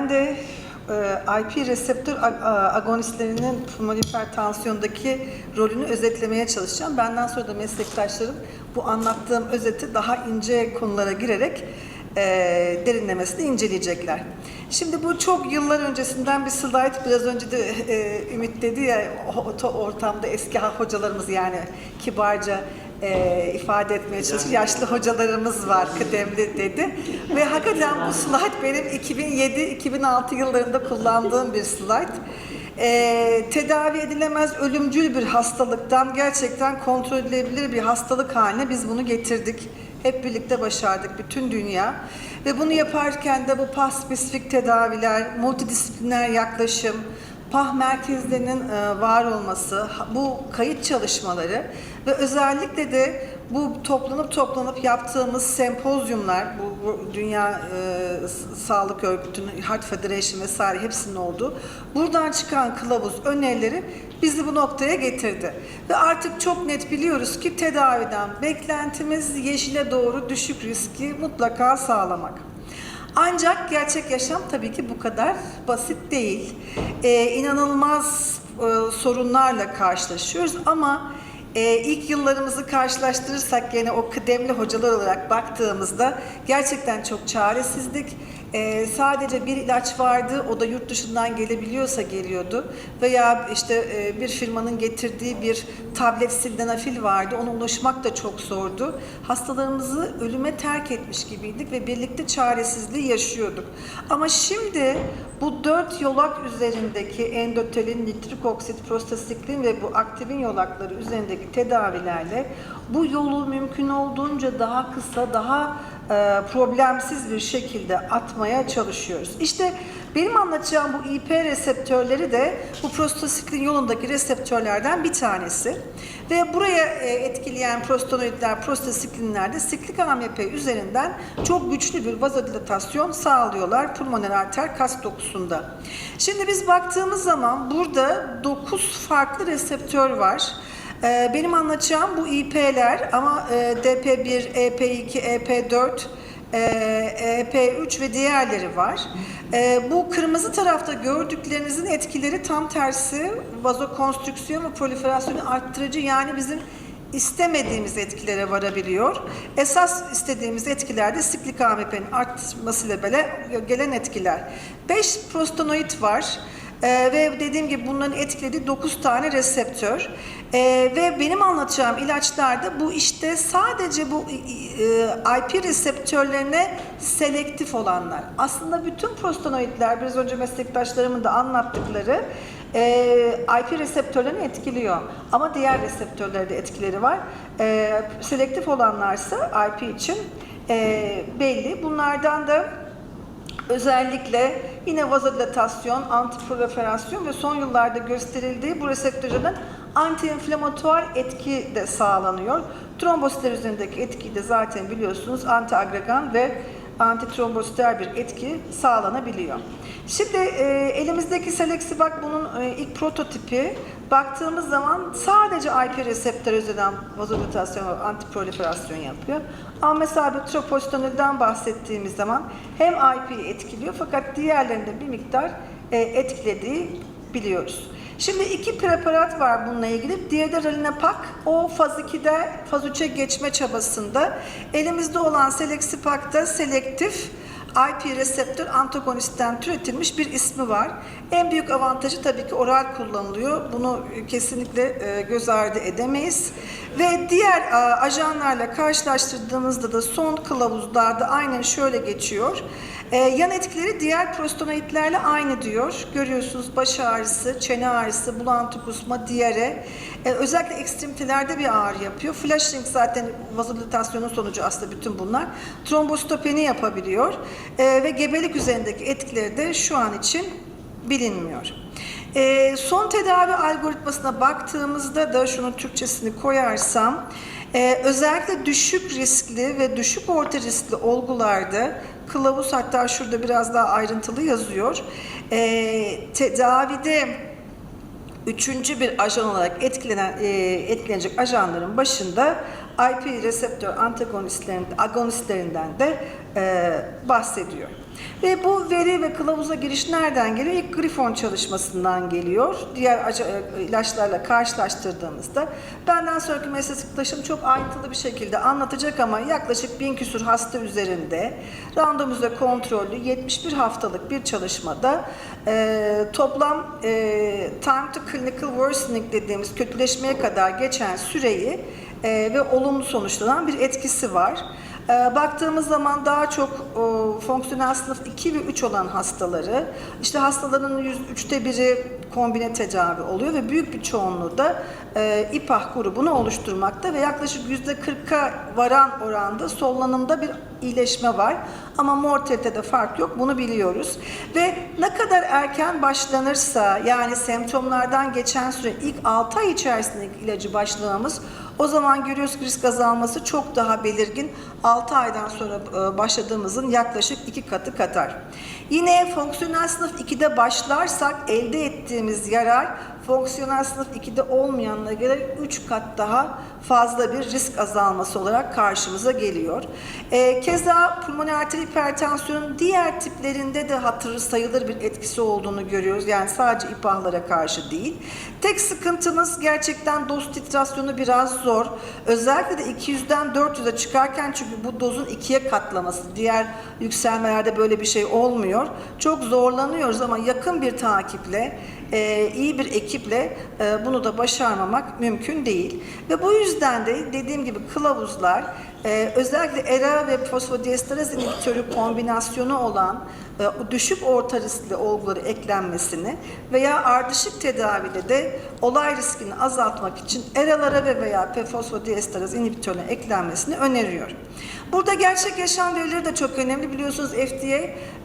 ben de e, IP reseptör agonistlerinin pulmoner hipertansiyondaki rolünü özetlemeye çalışacağım. Benden sonra da meslektaşlarım bu anlattığım özeti daha ince konulara girerek e, derinlemesine inceleyecekler. Şimdi bu çok yıllar öncesinden bir slide. Biraz önce de e, Ümit dedi ya o ortamda eski hocalarımız yani kibarca e, ifade etmeye çalışır. Yaşlı hocalarımız var kıdemli dedi. Ve hakikaten bu slide benim 2007-2006 yıllarında kullandığım bir slide. E, tedavi edilemez ölümcül bir hastalıktan gerçekten kontrol edilebilir bir hastalık haline biz bunu getirdik. Hep birlikte başardık bütün dünya. Ve bunu yaparken de bu PAH spesifik tedaviler, multidisipliner yaklaşım, PAH merkezlerinin e, var olması, bu kayıt çalışmaları ve özellikle de bu toplanıp toplanıp yaptığımız sempozyumlar, bu, bu Dünya e, Sağlık Örgütü'nün, Heart Federation vesaire hepsinin olduğu, buradan çıkan kılavuz önerileri bizi bu noktaya getirdi. Ve artık çok net biliyoruz ki tedaviden beklentimiz yeşile doğru düşük riski mutlaka sağlamak. Ancak gerçek yaşam tabii ki bu kadar basit değil. Ee, inanılmaz e, sorunlarla karşılaşıyoruz ama e, ilk yıllarımızı karşılaştırırsak yine o kıdemli hocalar olarak baktığımızda gerçekten çok çaresizdik. Ee, sadece bir ilaç vardı, o da yurt dışından gelebiliyorsa geliyordu. Veya işte e, bir firmanın getirdiği bir tablet sildenafil vardı, ona ulaşmak da çok zordu. Hastalarımızı ölüme terk etmiş gibiydik ve birlikte çaresizliği yaşıyorduk. Ama şimdi bu dört yolak üzerindeki endotelin, nitrik oksit, prostasiklin ve bu aktivin yolakları üzerindeki tedavilerle bu yolu mümkün olduğunca daha kısa, daha e, problemsiz bir şekilde atmaya çalışıyoruz. İşte benim anlatacağım bu IP reseptörleri de bu prostasiklin yolundaki reseptörlerden bir tanesi. Ve buraya e, etkileyen prostanoidler, prostasiklinler de siklik AMP üzerinden çok güçlü bir vazodilatasyon sağlıyorlar pulmoner arter kas dokusunda. Şimdi biz baktığımız zaman burada 9 farklı reseptör var. Ee, Benim anlatacağım bu İP'ler ama e, DP1, EP2, EP4, e, EP3 ve diğerleri var. E, Bu kırmızı tarafta gördüklerinizin etkileri tam tersi vazokonstrüksiyon ve proliferasyonu arttırıcı yani bizim istemediğimiz etkilere varabiliyor. Esas istediğimiz etkiler de siklik AMP'nin artmasıyla böyle gelen etkiler. 5 prostanoid var. Ee, ve dediğim gibi bunların etkilediği 9 tane reseptör. Ee, ve benim anlatacağım ilaçlarda bu işte sadece bu e, IP reseptörlerine selektif olanlar. Aslında bütün prostanoidler biraz önce meslektaşlarımın da anlattıkları e, IP reseptörlerini etkiliyor. Ama diğer reseptörlerde etkileri var. E, selektif olanlarsa IP için e, belli. Bunlardan da Özellikle yine vazodilatasyon, antiproliferasyon ve son yıllarda gösterildiği bu reseptörlerin antiinflamatuar etki de sağlanıyor. Trombositler üzerindeki etkiyi de zaten biliyorsunuz antiagregan ve antitrombositer bir etki sağlanabiliyor. Şimdi e, elimizdeki Selexibak bunun e, ilk prototipi. Baktığımız zaman sadece IP reseptör üzerinden vazodilatasyon ve antiproliferasyon yapıyor. Ama mesela bir tropostanilden bahsettiğimiz zaman hem IP'yi etkiliyor fakat diğerlerinde bir miktar e, etkilediği biliyoruz. Şimdi iki preparat var bununla ilgili. Diğeri de. O faz 2'de faz 3'e geçme çabasında. Elimizde olan Selexipak'ta selektif IP reseptör antagonistten türetilmiş bir ismi var. En büyük avantajı tabii ki oral kullanılıyor. Bunu kesinlikle e, göz ardı edemeyiz. Ve diğer e, ajanlarla karşılaştırdığımızda da son kılavuzlarda aynen şöyle geçiyor. E, yan etkileri diğer prostanoidlerle aynı diyor. Görüyorsunuz baş ağrısı, çene ağrısı, bulantı kusma, diyare. E, özellikle ekstremitelerde bir ağrı yapıyor. Flashing zaten vazodilatasyonun sonucu aslında bütün bunlar. Trombostopeni yapabiliyor. Ve gebelik üzerindeki etkileri de şu an için bilinmiyor. E, son tedavi algoritmasına baktığımızda da şunun Türkçesini koyarsam e, özellikle düşük riskli ve düşük orta riskli olgularda kılavuz hatta şurada biraz daha ayrıntılı yazıyor. E, tedavide üçüncü bir ajan olarak etkilenen, e, etkilenecek ajanların başında IP reseptör antagonistlerinden, agonistlerinden de e, bahsediyor. Ve bu veri ve kılavuza giriş nereden geliyor? İlk Grifon çalışmasından geliyor. Diğer e, ilaçlarla karşılaştırdığımızda. Benden sonraki meslektaşım çok ayrıntılı bir şekilde anlatacak ama yaklaşık bin küsur hasta üzerinde randomize kontrollü 71 haftalık bir çalışmada e, toplam e, time to clinical worsening dediğimiz kötüleşmeye kadar geçen süreyi e, ve olumlu sonuçlanan bir etkisi var. E, baktığımız zaman daha çok e, fonksiyonel sınıf 2 ve 3 olan hastaları, işte hastaların yüz- üçte biri kombine tedavi oluyor ve büyük bir çoğunluğu da e, İPAH grubunu oluşturmakta ve yaklaşık yüzde 40'a varan oranda sollanımda bir iyileşme var. Ama mortalitede fark yok, bunu biliyoruz. Ve ne kadar erken başlanırsa, yani semptomlardan geçen süre ilk 6 ay içerisinde ilacı başlamamız, o zaman görüyoruz risk azalması çok daha belirgin. 6 aydan sonra e, başladığımızın yaklaşık 2 katı kadar. Yine fonksiyonel sınıf 2'de başlarsak elde ettiğimiz yarar fonksiyonel sınıf 2'de olmayanlara göre 3 kat daha fazla bir risk azalması olarak karşımıza geliyor. Ee, keza pulmoner arter hipertansiyonun diğer tiplerinde de hatırı sayılır bir etkisi olduğunu görüyoruz. Yani sadece ipahlara karşı değil. Tek sıkıntımız gerçekten doz titrasyonu biraz zor. Özellikle de 200'den 400'e çıkarken çünkü bu dozun ikiye katlaması. Diğer yükselmelerde böyle bir şey olmuyor. Çok zorlanıyoruz ama yakın bir takiple e, iyi bir ekiple e, bunu da başarmamak mümkün değil. Ve bu yüzden de dediğim gibi kılavuzlar e, özellikle ERA ve fosfodiesteraz inhibitörü kombinasyonu olan e, düşük orta riskli olguları eklenmesini veya ardışık tedavide de olay riskini azaltmak için ERA'lara ve veya fosfodiesteraz inhibitörüne eklenmesini öneriyor. Burada gerçek yaşam verileri de çok önemli. Biliyorsunuz FDA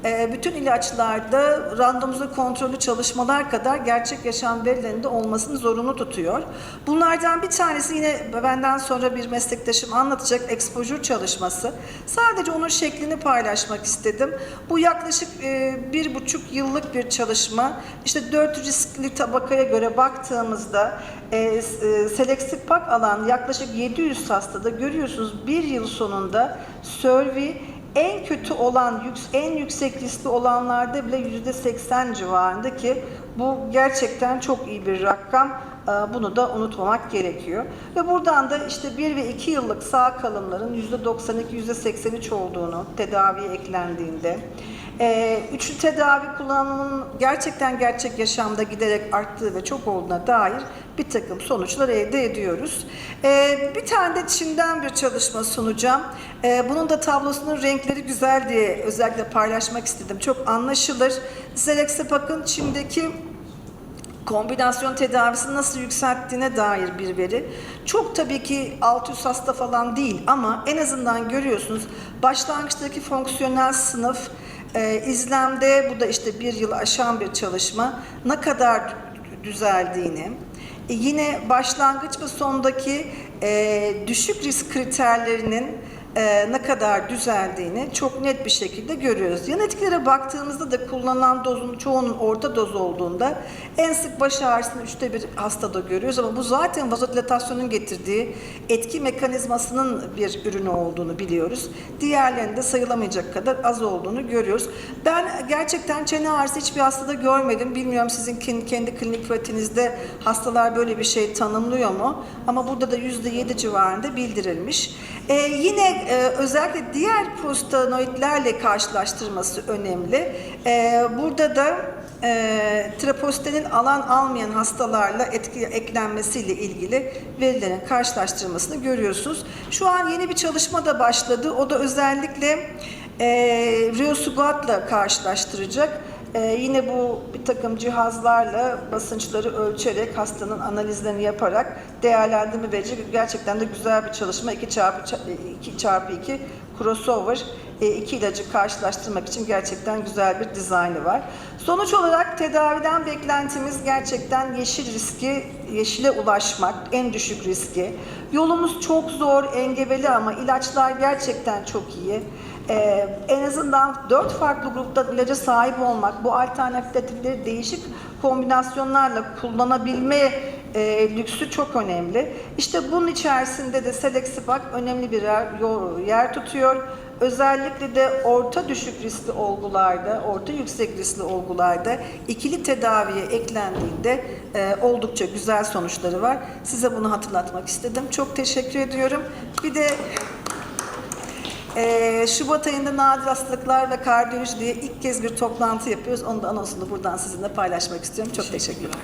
e, bütün ilaçlarda randomize kontrollü çalışmalar kadar gerçek yaşam verilerinde olmasını zorunlu tutuyor. Bunlardan bir tanesi yine benden sonra bir meslektaşım anlatacak exposure çalışması. Sadece onun şeklini paylaşmak istedim. Bu yaklaşık e, bir buçuk yıllık bir çalışma. İşte dört riskli tabakaya göre baktığımızda e, e, selektif pak alan yaklaşık 700 hastada görüyorsunuz bir yıl sonunda SERVI en kötü olan, en yüksek riskli olanlarda bile yüzde 80 civarında ki bu gerçekten çok iyi bir rakam. Ee, Bunu da unutmamak gerekiyor. Ve buradan da işte 1 ve 2 yıllık sağ kalımların yüzde 92, yüzde 83 olduğunu tedaviye eklendiğinde, ee, üçlü tedavi kullanımının gerçekten gerçek yaşamda giderek arttığı ve çok olduğuna dair bir takım sonuçlar elde ediyoruz. Ee, bir tane de Çin'den bir çalışma sunacağım. Ee, bunun da tablosunun renkleri güzel diye özellikle paylaşmak istedim. Çok anlaşılır. Zelexapak'ın Çin'deki kombinasyon tedavisini nasıl yükselttiğine dair bir veri. Çok tabii ki 600 hasta falan değil ama en azından görüyorsunuz başlangıçtaki fonksiyonel sınıf e, izlemde bu da işte bir yıl aşan bir çalışma ne kadar düzeldiğini e, yine başlangıç ve sondaki e, düşük risk kriterlerinin e, ne kadar düzeldiğini çok net bir şekilde görüyoruz. Yan etkilere baktığımızda da kullanılan dozun çoğunun orta doz olduğunda en sık baş ağrısını üçte bir hastada görüyoruz ama bu zaten vazodilatasyonun getirdiği etki mekanizmasının bir ürünü olduğunu biliyoruz. Diğerlerinde sayılamayacak kadar az olduğunu görüyoruz. Ben gerçekten çene ağrısı hiçbir hastada görmedim. Bilmiyorum sizin kendi klinik pratiğinizde hastalar böyle bir şey tanımlıyor mu? Ama burada da yüzde yedi civarında bildirilmiş. Ee, yine e, özellikle diğer prostanoidlerle karşılaştırması önemli. Ee, burada da e, trepostenin alan almayan hastalarla etki, eklenmesiyle ilgili verilerin karşılaştırmasını görüyorsunuz. Şu an yeni bir çalışma da başladı. O da özellikle e, Riosugat'la karşılaştıracak. Ee, yine bu bir takım cihazlarla basınçları ölçerek hastanın analizlerini yaparak değerlendirme verecek. Gerçekten de güzel bir çalışma. 2 çarpı 2 çarpı 2 crossover iki ilacı karşılaştırmak için gerçekten güzel bir dizaynı var. Sonuç olarak tedaviden beklentimiz gerçekten yeşil riski, yeşile ulaşmak, en düşük riski. Yolumuz çok zor, engebeli ama ilaçlar gerçekten çok iyi. Ee, en azından dört farklı grupta ilaca sahip olmak, bu alternatifleri değişik kombinasyonlarla kullanabilme e, lüksü çok önemli. İşte bunun içerisinde de Selexipag önemli bir yer, yer tutuyor. Özellikle de orta düşük riskli olgularda, orta yüksek riskli olgularda ikili tedaviye eklendiğinde e, oldukça güzel sonuçları var. Size bunu hatırlatmak istedim. Çok teşekkür ediyorum. Bir de e, Şubat ayında nadir hastalıklar ve kardiyoloji diye ilk kez bir toplantı yapıyoruz. Onu da anonsunu buradan sizinle paylaşmak istiyorum. Çok teşekkürler.